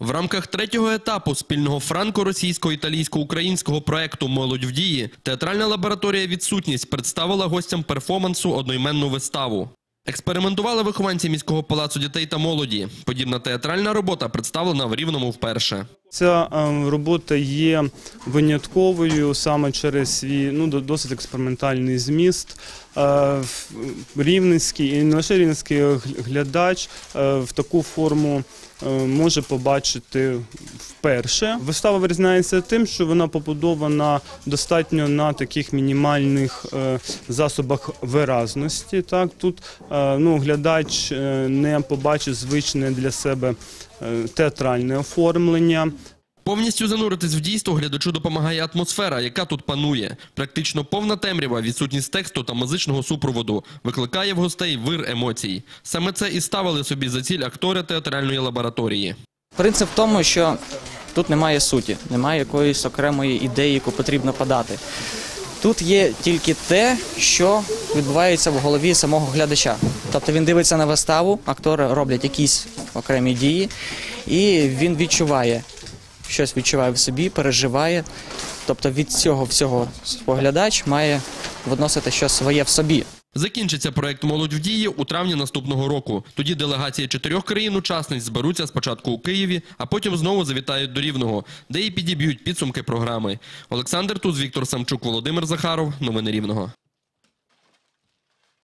В рамках третього етапу спільного франко-російсько-італійсько-українського проекту Молодь в дії театральна лабораторія Відсутність представила гостям перформансу одноіменну виставу. Експериментували вихованці міського палацу дітей та молоді. Подібна театральна робота представлена в Рівному вперше. Ця е, робота є винятковою саме через свій ну, до- досить експериментальний зміст. Е, Рівненський і не лише рівненський глядач е, в таку форму е, може побачити вперше. Вистава вирізняється тим, що вона побудована достатньо на таких мінімальних е, засобах виразності. Так тут е, ну, глядач е, не побачить звичне для себе е, театральне оформлення. Повністю зануритись в дійство глядачу допомагає атмосфера, яка тут панує. Практично повна темрява, відсутність тексту та музичного супроводу викликає в гостей вир емоцій. Саме це і ставили собі за ціль актори театральної лабораторії. Принцип в тому, що тут немає суті, немає якоїсь окремої ідеї, яку потрібно подати. Тут є тільки те, що відбувається в голові самого глядача. Тобто він дивиться на виставу, актори роблять якісь окремі дії, і він відчуває, щось відчуває в собі, переживає. Тобто від цього всього споглядач має відносити щось своє в собі. Закінчиться проект Молодь в дії у травні наступного року. Тоді делегації чотирьох країн-учасниць зберуться спочатку у Києві, а потім знову завітають до Рівного, де і підіб'ють підсумки програми. Олександр Туз, Віктор Самчук, Володимир Захаров. Новини Рівного.